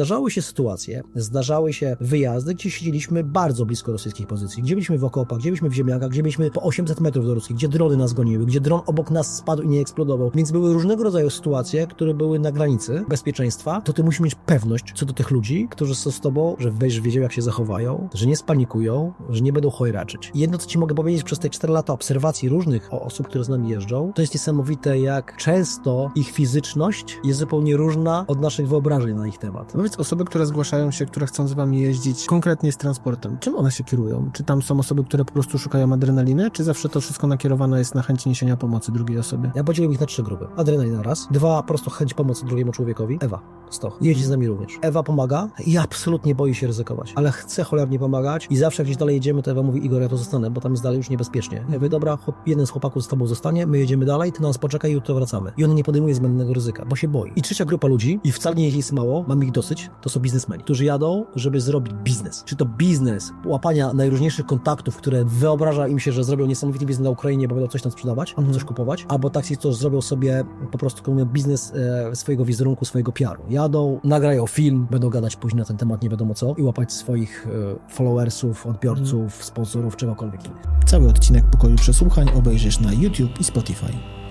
zdarzały się sytuacje, zdarzały się wyjazdy, gdzie siedzieliśmy bardzo blisko rosyjskich pozycji, gdzie byliśmy w okopach, gdzie byliśmy w ziemniakach, gdzie byliśmy po 800 metrów do ruskich, gdzie drony nas goniły, gdzie dron obok nas spadł i nie eksplodował. Więc były różnego rodzaju sytuacje, które były na granicy bezpieczeństwa. To ty musisz mieć pewność co do tych ludzi, którzy są z tobą, że będziesz wiedział, jak się zachowają, że nie spanikują, że nie będą chojraczyć. Jedno, co ci mogę powiedzieć przez te 4 lata obserwacji różnych osób, które z nami jeżdżą, to jest niesamowite, jak często ich fizyczność jest zupełnie różna od naszych wyobrażeń na ich temat. Wobec osoby, które zgłaszają się, które chcą z wami jeździć konkretnie z transportem, czym one się kierują? Czy tam są osoby, które po prostu szukają adrenaliny, czy zawsze to wszystko nakierowane jest na chęć niesienia pomocy drugiej osobie? Ja podzieliłem ich na trzy grupy. Adrenalina raz, dwa, po prostu chęć pomocy drugiemu człowiekowi. Ewa, Stoch, jeździ z nami również. Ewa pomaga i absolutnie boi się ryzykować, ale chce cholernie pomagać i zawsze gdzieś dalej jedziemy, to Ewa mówi, Igor, ja tu zostanę, bo tam jest dalej już niebezpiecznie. Ja mówię, dobra, chłop, jeden z chłopaków z tobą zostanie, my jedziemy dalej, ty na nas poczekaj i jutro wracamy. I ona nie podejmuje zbędnego ryzyka, bo się boi. I trzecia grupa ludzi, i wcale nie jest mało, mam ich dosyć, to są biznesmeni, którzy jadą, żeby zrobić biznes. Czy to biznes łapania najróżniejszych kontaktów, które wyobraża im się, że zrobią niesamowity biznes na Ukrainie, bo będą coś tam sprzedawać, albo coś kupować, albo taksi, co zrobią sobie po prostu komują biznes e, swojego wizerunku, swojego PR-u. Jadą, nagrają film, będą gadać później na ten temat, nie wiadomo co, i łapać swoich e, followersów, odbiorców, sponsorów, czegokolwiek innego. Cały odcinek Pokoju Przesłuchań obejrzysz na YouTube i Spotify.